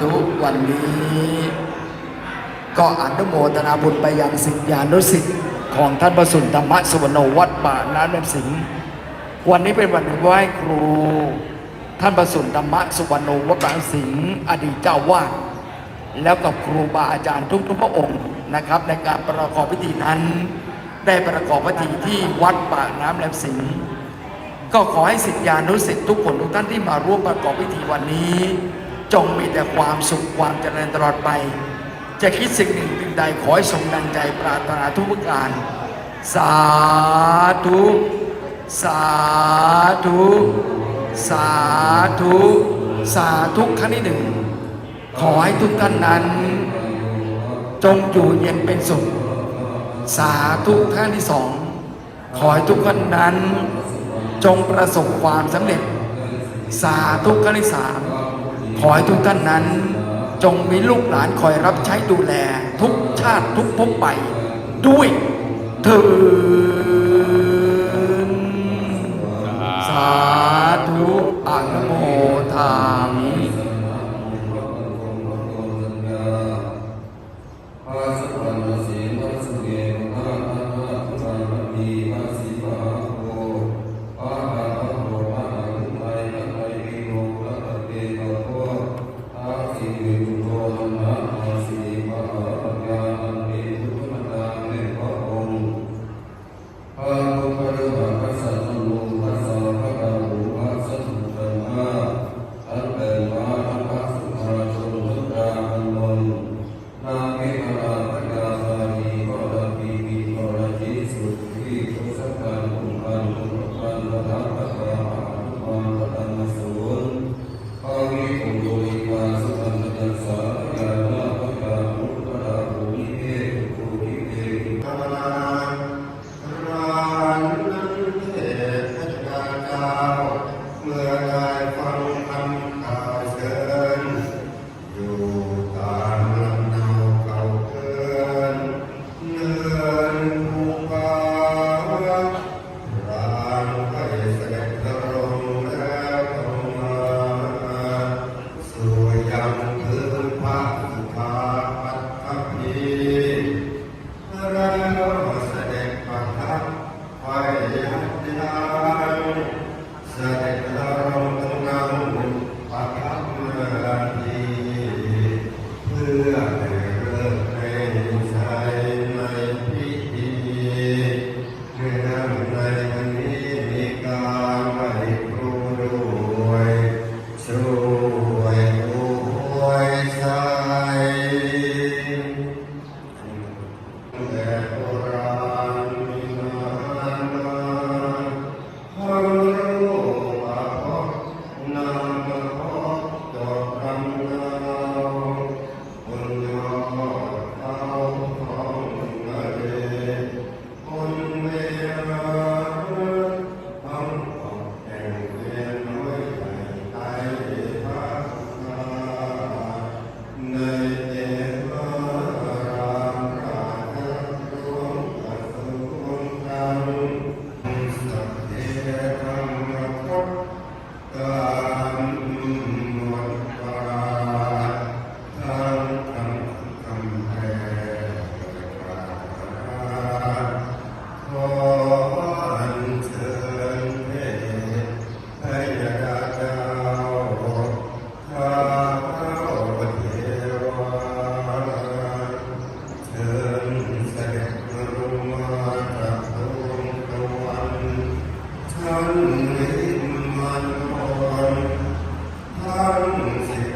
ธุวันนี้ ก็อนุโมทนาบุญไปยังสิทธิานุสิทธิ์ของท่านประสุนธรรมสุวรรณวัดป่าน้ำแม่สิงห์วันนี้เป็นวันไหว้ครู ท่านประสุนธรรมสุวรรณวัดป่าน้ำสิงห์อดีตเจ้าวาดแล้วกับครูบาอาจารย์ทุกทุกพระองค์นะครับ ในการประกอบพิธีนั้น ได้ประกอบพิธีที่วัดป่าน้ำแหลมสิงห์ก็ขอให้สิทธิานุสิทธิ์ทุกคนทุกท่านที่มาร่วมประกอบพิธีวันนี้ จงมีแต่ความสุขความเจริญตลอดไป จะคิดสิ่งหนึ่งสิ่งใดขอให้สมดังใจปรารถนาทุกประการ สาธุ สาธุ สาธุ สาธุครั้งที่หนึ่ง ขอให้ทุกท่านนั้น จงอยู่เย็นเป็นสุข สาธุครั้งที่สอง ขอให้ทุกท่านนั้น จงประสบความสำเร็จ สาธุครั้งที่สาม ขอให้ทุกท่านนั้น จงมีลูกหลานคอยรับใช้ดูแล ทุกชาติทุกภพไปด้วยเถิน เ confidence in